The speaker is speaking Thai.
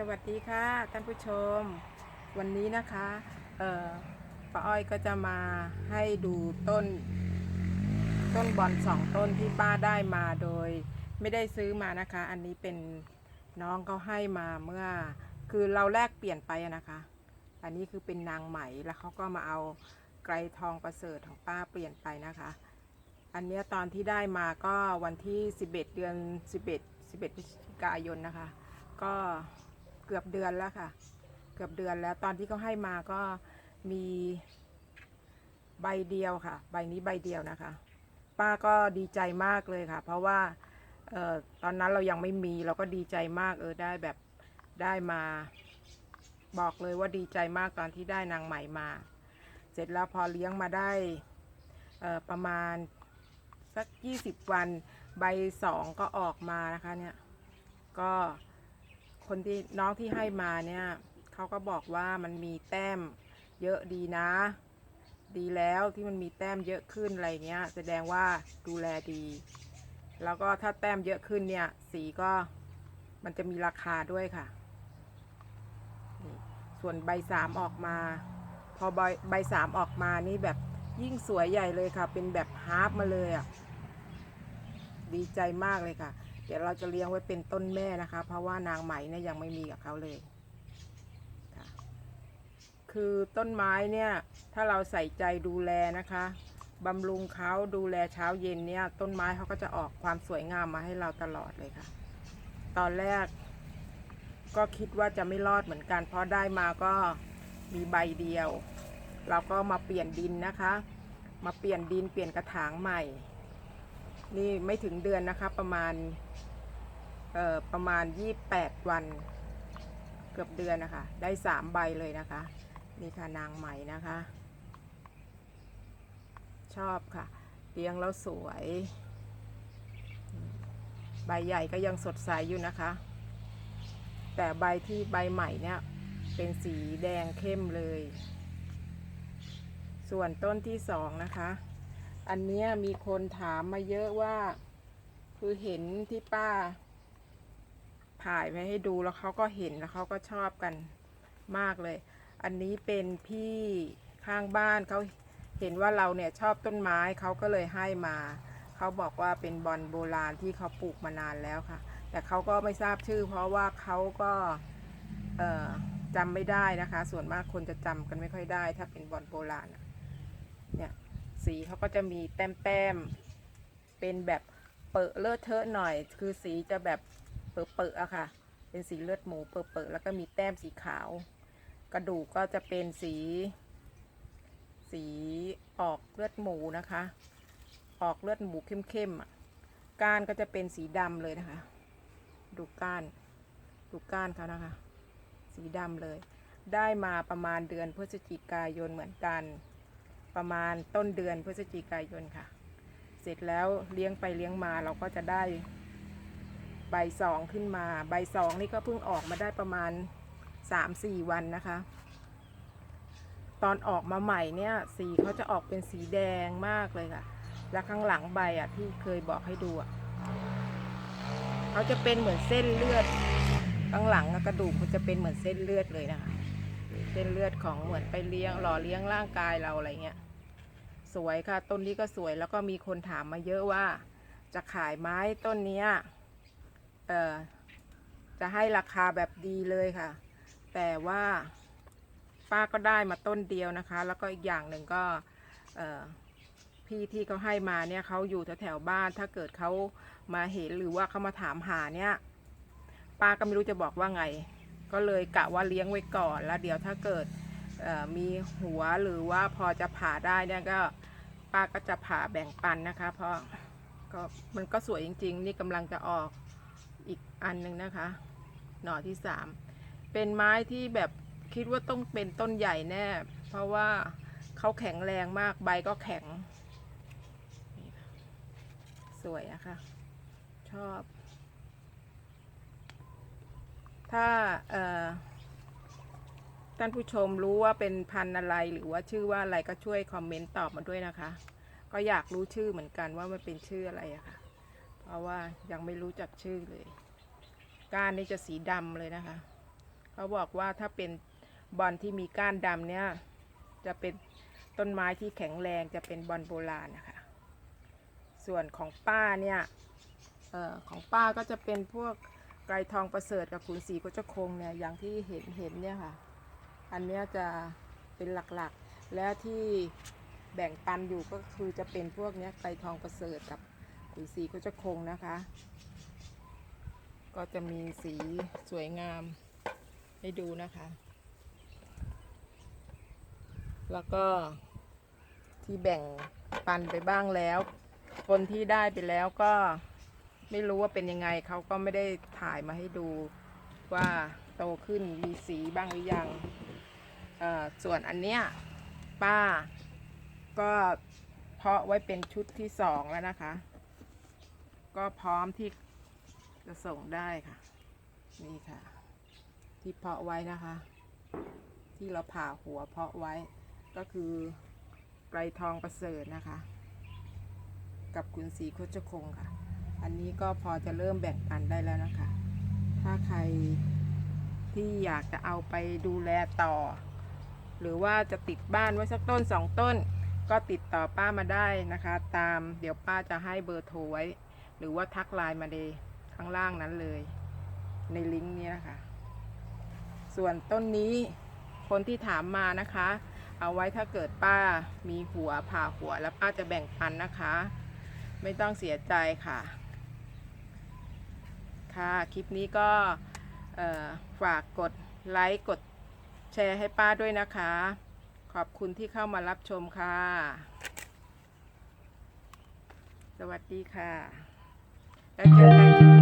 สวัสดีค่ะท่านผู้ชม วันนี้นะคะเอ่อป้าอ้อยก็จะมาให้ดูต้น ต้นบอนสองต้นที่ป้าได้มาโดย ไม่ได้ซื้อมานะคะ อันนี้เป็นน้องเขาให้มาเมื่อ คือเราแลกเปลี่ยนไปนะคะ อันนี้คือเป็นนางไหมแล้วเขาก็มาเอาไกรทองประเสริฐของป้าเปลี่ยนไปนะคะ อันเนี้ยตอนที่ได้มาก็วันที่ 11 เดือน 11 11พฤศจิกายนนะคะ ก็ เกือบเดือนแล้วค่ะ เกือบเดือนแล้ว ตอนที่เขาให้มาก็มีใบเดียวค่ะ ใบนี้ใบเดียวนะคะ ป้าก็ดีใจมากเลยค่ะ เพราะว่าเออตอนนั้นเรายังไม่มีเราก็ดีใจมากเออได้แบบได้มา บอกเลยว่าดีใจมากตอนที่ได้นางใหม่มา เสร็จแล้วพอเลี้ยงมาได้เออประมาณสัก 20 วันใบสองก็ออกมานะคะเนี่ย ก็ คนที่น้องที่ให้มาเนี่ยเขาก็บอกว่ามันมีแต้มเยอะดีนะ ดีแล้วที่มันมีแต้มเยอะขึ้นอะไรเงี้ย แสดงว่าดูแลดี แล้วก็ถ้าแต้มเยอะขึ้นเนี่ย สีก็มันจะมีราคาด้วยค่ะ ส่วนใบสามออกมา พอใบใบสามออกมานี่แบบยิ่งสวยใหญ่เลยค่ะ เป็นแบบฮาร์ปมาเลยอะ ดีใจมากเลยค่ะ เดี๋ยวเราจะเลี้ยงไว้เป็นต้นแม่นะคะ เพราะว่านางไหมเนี่ยยังไม่มีกับเขาเลยค่ะคือต้นไม้เนี่ยถ้าเราใส่ใจดูแลนะคะบำรุงเขาดูแลเช้าเย็นเนี่ยต้นไม้เขาก็จะออกความสวยงามมาให้เราตลอดเลยค่ะ ตอนแรก ก็คิดว่าจะไม่รอดเหมือนกัน เพราะได้มาก็มีใบเดียว เราก็มาเปลี่ยนดินนะคะ มาเปลี่ยนดินเปลี่ยนกระถางใหม่ นี่ไม่ถึงเดือนนะคะประมาณเอ่อประมาณ 28 วัน เกือบเดือนนะคะ ได้สามใบเลยนะคะ นี่ค่ะนางใหม่นะคะ ชอบค่ะเลี้ยงแล้วสวย ใบใหญ่ก็ยังสดใสอยู่นะคะ แต่ใบที่ใบใหม่เนี่ยเป็นสีแดงเข้มเลย ส่วนต้นที่สองนะคะ อันเนี้ยมีคนถามมาเยอะว่า คือเห็นที่ป้าถ่ายไว้ให้ดูแล้วเขาก็เห็นแล้วเขาก็ชอบกันมากเลย อันนี้เป็นพี่ข้างบ้านเขาเห็นว่าเราเนี่ยชอบต้นไม้เขาก็เลยให้มา เขาบอกว่าเป็นบอนโบราณที่เขาปลูกมานานแล้วค่ะ แต่เขาก็ไม่ทราบชื่อ เพราะว่าเขาก็เออจำไม่ได้นะคะ ส่วนมากคนจะจำกันไม่ค่อยได้ ถ้าเป็นบอนโบราณเนี่ย สีเขาก็จะมีแต้มแต้มๆเป็นแบบเปอะเลอะเทอะหน่อย คือสีจะแบบเปอะเปอๆอะค่ะ เป็นสีเลือดหมูเปอะเปอๆแล้วก็มีแต้มสีขาว กระดูกก็จะเป็นสี สีออกเลือดหมูนะคะ ออกเลือดหมูเข้มๆอะก้านก็จะเป็นสีดำเลยนะคะ ดูก้าน ดูก้านเขานะคะ สีดำเลย ได้มาประมาณเดือนพฤศจิกายนเหมือนกัน ประมาณต้นเดือนพฤศจิกายนค่ะ เสร็จแล้วเลี้ยงไปเลี้ยงมาเราก็จะได้ ใบสองขึ้นมา ใบสองนี่ก็เพิ่งออกมาได้ประมาณสามสี่วันนะคะ ตอนออกมาใหม่เนี่ยสีเขาจะออกเป็นสีแดงมากเลยค่ะ แล้วข้างหลังใบอะที่เคยบอกให้ดูอะเขาจะเป็นเหมือนเส้นเลือด ข้างหลังกระดูกมันจะเป็นเหมือนเส้นเลือดเลยนะคะเส้นเลือดของเหมือนไปเลี้ยงหล่อเลี้ยงร่างกายเราอะไรเงี้ย สวยค่ะ ต้นนี้ก็สวยแล้วก็มีคนถามมาเยอะว่า จะขายไม้ต้นนี้เอ่อจะให้ราคาแบบดีเลยค่ะ แต่ว่าป้าก็ได้มาต้นเดียวนะคะ แล้วก็อีกอย่างหนึ่งก็พี่ที่เขาให้มาเนี่ยเขาอยู่แถวๆบ้านถ้าเกิดเขามาเห็นหรือว่าเขามาถามหาเนี่ย ป้าก็ไม่รู้จะบอกว่าไง ก็เลยกะว่าเลี้ยงไว้ก่อนแล้วเดี๋ยวถ้าเกิดมีหัวหรือว่าพอจะผ่าได้เนี่ยก็ ป้าก็จะผ่าแบ่งปันนะคะ เพราะก็มันก็สวยจริง ๆ นี่กำลังจะออกอีกอันหนึ่งนะคะ หน่อที่สามเป็นไม้ที่แบบคิดว่าต้องเป็นต้นใหญ่แน่ เพราะว่าเขาแข็งแรงมากใบก็แข็ง สวยอะค่ะ ชอบ ถ้าเอ่อ ท่านผู้ชมรู้ว่าเป็นพันธุ์อะไรหรือว่าชื่อว่าอะไรก็ช่วยคอมเมนต์ตอบมาด้วยนะคะ ก็อยากรู้ชื่อเหมือนกันว่ามันเป็นชื่ออะไรอะค่ะ เพราะว่ายังไม่รู้จักชื่อเลย ก้านนี่จะสีดำเลยนะคะเขาบอกว่าถ้าเป็นบอลที่มีก้านดำเนี่ย จะเป็นต้นไม้ที่แข็งแรงจะเป็นบอลโบราณนะคะ ส่วนของป้าเนี่ยเออของป้าก็จะเป็นพวกไกรทองประเสริฐกับขุนศรีโคจคงเนี่ยอย่างที่เห็นเห็นเนี่ยค่ะ อันเนี้ยจะเป็นหลักๆ และที่แบ่งปันอยู่ก็คือจะเป็นพวกนี้ไกรทองประเสริฐกับขุนศรีโคจคงนะคะ ก็จะมีสีสวยงามให้ดูนะคะ แล้วก็ที่แบ่งปันไปบ้างแล้ว คนที่ได้ไปแล้วก็ไม่รู้ว่าเป็นยังไงเขาก็ไม่ได้ถ่ายมาให้ดูว่าโตขึ้นมีสีบ้างหรือยัง ส่วนอันเนี้ยป้าก็เพาะไว้เป็นชุดที่สองแล้วนะคะ ก็พร้อมที่จะส่งได้ค่ะ นี่ค่ะ ที่เพาะไว้นะคะ ที่เราผ่าหัวเพาะไว้ ก็คือไกรทองประเสริฐนะคะ กับคุณศรีโคจคงค่ะ อันนี้ก็พอจะเริ่มแบ่งปันได้แล้วนะคะ ถ้าใครที่อยากจะเอาไปดูแลต่อ หรือว่าจะติดบ้านไว้สักต้นสองต้น ก็ติดต่อป้ามาได้นะคะ ตามเดี๋ยวป้าจะให้เบอร์โทรไว้ หรือว่าทักไลน์มาเลยข้างล่างนั้นเลย ในลิงก์นี้นะคะ ส่วนต้นนี้คนที่ถามมานะคะ เอาไว้ถ้าเกิดป้ามีหัวผ่าหัวแล้วป้าจะแบ่งปันนะคะ ไม่ต้องเสียใจค่ะ ค่ะ คลิปนี้ก็ฝากกดไลค์กด แชร์ให้ป้าด้วยนะคะ ขอบคุณที่เข้ามารับชมค่ะ สวัสดีค่ะ แล้วเจอกัน